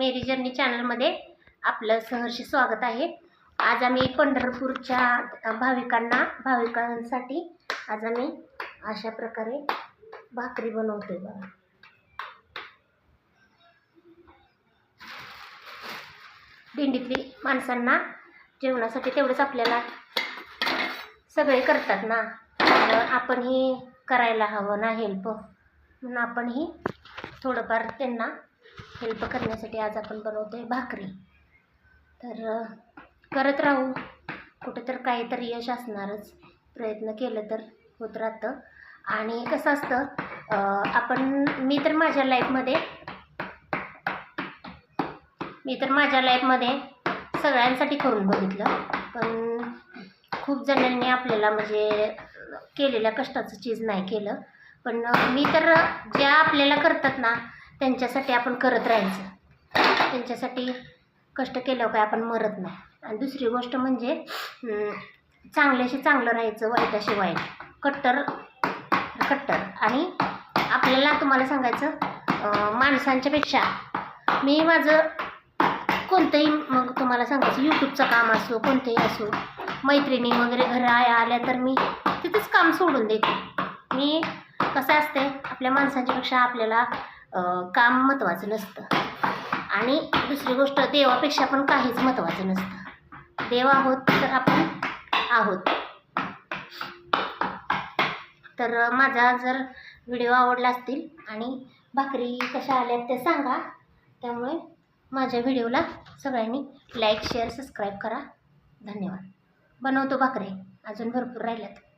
मेरी journey चॅनलमध्ये आपलं सहर्ष स्वागत आहे. आज आम्ही पंढरपूरच्या भाविकांना भाविकांसाठी आज आम्ही अशा प्रकारे भाकरी बनवते बघा. दिंडीतली माणसांना जेवणासाठी तेवढंच आपल्याला सगळे करतात ना. आपणही करायला हवं ना हेल्प म्हणून आपणही थोडंफार त्यांना हेल्प करण्यासाठी आज आपण बनवतो आहे भाकरी. तर करत राहू. कुठं तर काहीतरी यश असणारच प्रयत्न केलं तर होत राहतं. आणि कसं असतं आपण मी तर माझ्या लाईफमध्ये मी तर माझ्या लाईफमध्ये सगळ्यांसाठी करून बघितलं. पण खूप जणांनी आपल्याला म्हणजे केलेल्या कष्टाचं चीज नाही केलं. पण मी तर ज्या आपल्याला करतात ना त्यांच्यासाठी आपण करत राहायचं. त्यांच्यासाठी कष्ट केल्यावर काय आपण मरत नाही. आणि दुसरी गोष्ट म्हणजे चांगल्याशी चांगलं राहायचं वाईटाशी वाईट कट्टर कट्टर. आणि आपल्याला तुम्हाला सांगायचं माणसांच्यापेक्षा मी माझं कोणतंही मग तुम्हाला सांगायचं यूट्यूबचं काम असो कोणतंही असो मैत्रिणी वगैरे घरं आल्या तर मी तिथंच काम सोडून देते. मी कसं असते आपल्या माणसांच्यापेक्षा आपल्याला काम महत्त्वाचं नसतं. आणि दुसरी गोष्ट देवापेक्षा पण काहीच महत्त्वाचं नसतं. देव आहोत तर आपण आहोत. तर माझा जर व्हिडिओ आवडला असतील आणि भाकरी कशा आल्या ते सांगा. त्यामुळे माझ्या व्हिडिओला सगळ्यांनी लाईक शेअर सबस्क्राईब करा. धन्यवाद. बनवतो भाकरी. अजून भरपूर राहिल्यात.